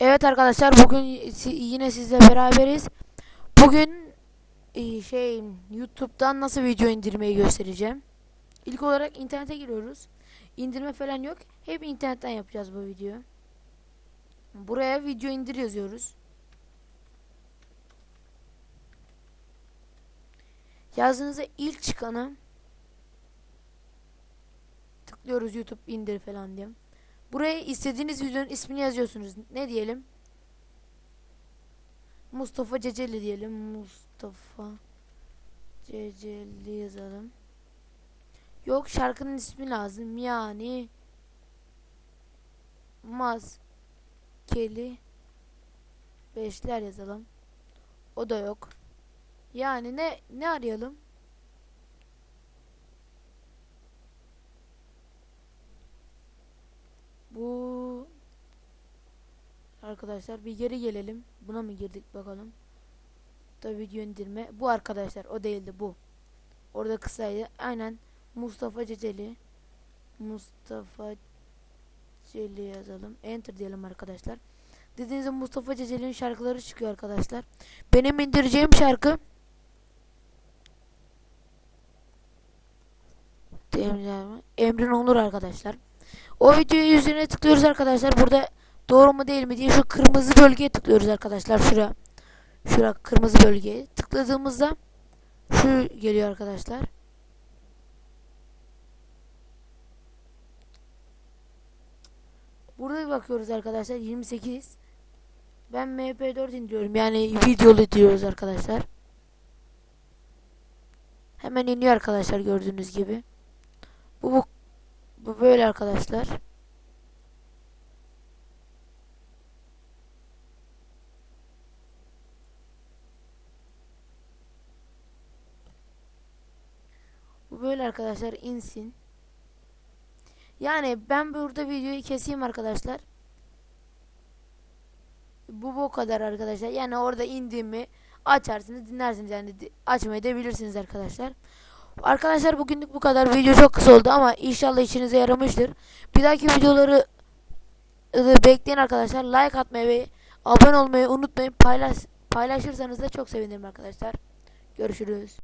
Evet arkadaşlar bugün yine sizle beraberiz. Bugün e, şey YouTube'dan nasıl video indirmeyi göstereceğim. İlk olarak internete giriyoruz. İndirme falan yok. Hep internetten yapacağız bu videoyu. Buraya video indir yazıyoruz. Yazdığınızda ilk çıkanı tıklıyoruz YouTube indir falan diye. Buraya istediğiniz videonun ismini yazıyorsunuz. Ne diyelim? Mustafa Ceceli diyelim. Mustafa Ceceli yazalım. Yok şarkının ismi lazım. Yani Maskeli Beşler yazalım. O da yok. Yani ne ne arayalım? Bu arkadaşlar bir geri gelelim. Buna mı girdik bakalım. Da video indirme. Bu arkadaşlar o değildi bu. Orada kısaydı. Aynen Mustafa Ceceli. Mustafa Ceceli yazalım. Enter diyelim arkadaşlar. Dediğinizde Mustafa Ceceli'nin şarkıları çıkıyor arkadaşlar. Benim indireceğim şarkı Emrin Onur arkadaşlar. O videoyu üzerine tıklıyoruz arkadaşlar. Burada doğru mu değil mi diye şu kırmızı bölgeye tıklıyoruz arkadaşlar. Şura. Şura kırmızı bölgeye. Tıkladığımızda şu geliyor arkadaşlar. Burada bakıyoruz arkadaşlar 28. Ben MP4 indiriyorum. Yani videolu diyoruz arkadaşlar. Hemen iniyor arkadaşlar gördüğünüz gibi. Bu bu, bu böyle arkadaşlar. Böyle arkadaşlar insin. Yani ben burada videoyu keseyim arkadaşlar. Bu bu kadar arkadaşlar. Yani orada indiğimi açarsınız dinlersiniz yani açmayı da bilirsiniz arkadaşlar. Arkadaşlar bugünlük bu kadar. Video çok kısa oldu ama inşallah işinize yaramıştır. Bir dahaki videoları ı, bekleyin arkadaşlar. Like atmayı ve abone olmayı unutmayın. Paylaş, paylaşırsanız da çok sevinirim arkadaşlar. Görüşürüz.